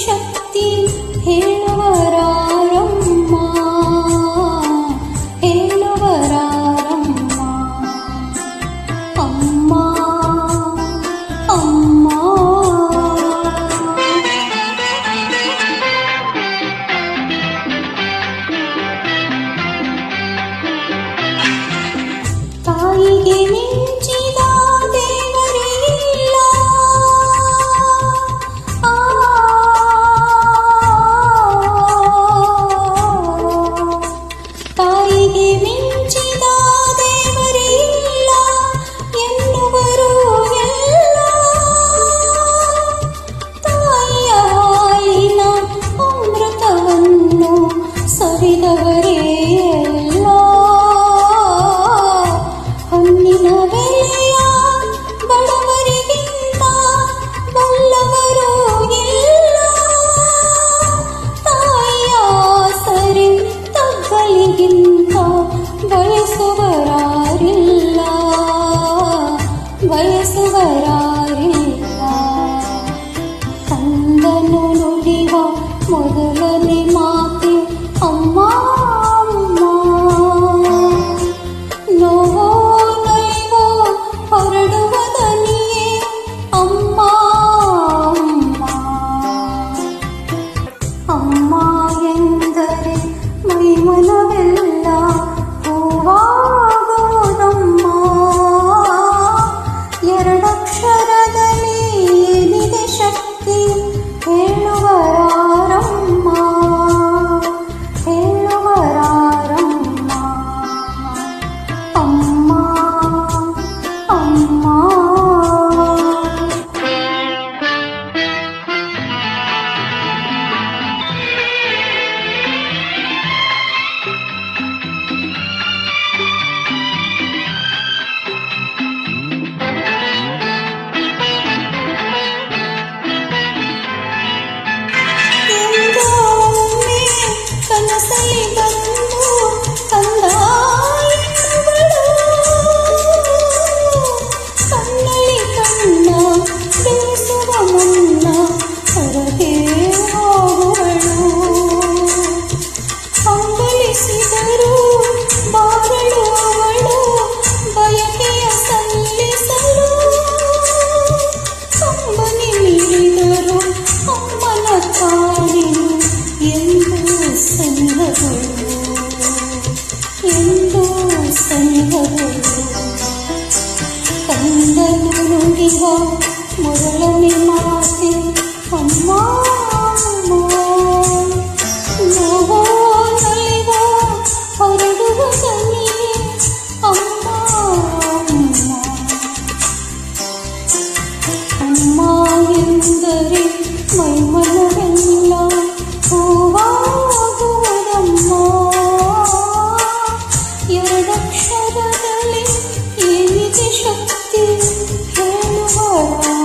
शक्ति हे न what is this क्षरदमे निशक्ति సన్నిహతులు కందలు నుండిగా మొదలని మాసి అమ్మా నువ్వు తల్లిగా పరుడుగు సన్నిహి అమ్మ യദക്ഷരകളിൽ എനിക്ക് ശക്തി ഹേമ